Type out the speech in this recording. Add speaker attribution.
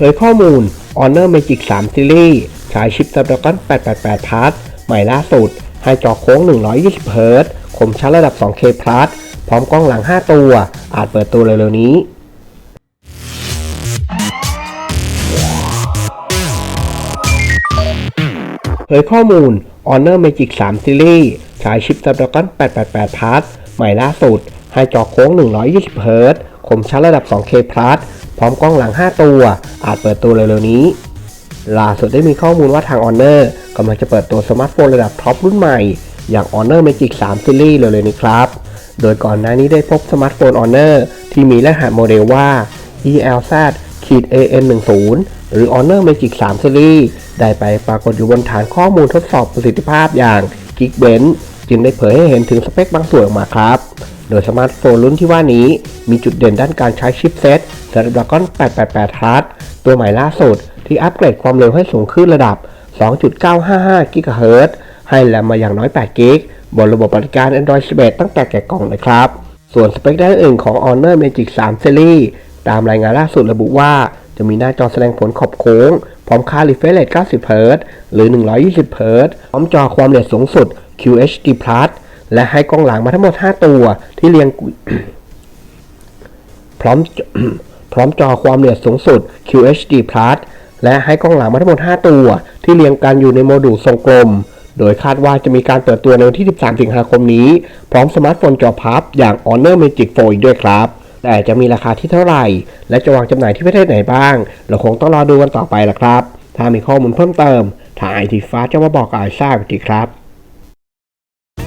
Speaker 1: เผยข้อมูล Honor Magic 3 Series ใช้ชิป Snapdragon 888 Plus ใหม่ล่าสุด ให้จอโค้ง 120 Hz คมชัดระดับ 2K Plus พร้อมกล้องหลัง 5 ตัว อาจเปิดตัวเร็วๆนี้ เผยข้อมูล Honor Magic 3 Series ใช้ชิป Snapdragon 888 Plus ใหม่ล่าสุด ให้จอโค้ง 120 Hz คมชัดระดับ 2K Plus พร้อมกล้องหลัง 5 ตัว อาจเปิดตัวเร็วๆนี้ ล่าสุดได้มีข้อมูลว่าทาง Honor กำลังจะเปิดตัวสมาร์ทโฟนระดับท็อปรุ่นใหม่ อย่าง Honor Magic 3 Series เร็วๆนี้ครับ โดยก่อนหน้านี้ได้พบสมาร์ทโฟน Honor ที่มีรหัสโมเดลว่า ELZ AN10 หรือ Honor Magic 3 Series ได้ไปปรากฏอยู่บนฐานข้อมูลทดสอบประสิทธิภาพอย่าง Geekbench จึงได้เผยให้เห็นถึงสเปคบางส่วนออกมาครับ โดยสมาร์ทโฟนรุ่นที่ว่านี้ มีจุดเด่นด้านการใช้ชิปเซ็ต Snapdragon 888 Plus ตัวใหม่ล่าสุด ที่อัปเกรดความเร็วให้สูงขึ้นระดับ 2.955 GHz ให้แรมมาอย่างน้อย 8 g b บนระบบปฏิการ Android 11 ตั้งแต่แกะกล่องเลยครับ ส่วนสเปคด้านอื่นของ Honor Magic 3 Series ตามรายงานล่าสุดระบุว่าจะมีหน้าจอแสดงผลขอบโค้ง พร้อมค่า refresh rate 90 Hz หรือ 120 Hz พร้อมจอความละเอียดสูงสุด QHD+ และให้กล้องหลังมาทั้งหมด 5 ตัวที่เรียงพร้อมพร้อมจอความละเอียดสูงสุด QHD+ และให้กล้องหลังมาทั้งหมด 5 ตัว ที่เรียงกันอยู่ในโมดูลทรงกลม โดยคาดว่าจะมีการเปิดตัวในวันที่ 13 สิงหาคมนี้ พร้อมสมาร์ทโฟนจอพับอย่าง Honor Magic 4อีกด้วยครับ แต่จะมีราคาที่เท่าไหร่ และจะวางจำหน่ายที่ประเทศไหนบ้าง เราคงต้องรอดูกันต่อไปละครับ ถ้ามีข้อมูลเพิ่มเติมทางไอทีฟ้าจะมาบอกกับไอซ่าอีกทีครับ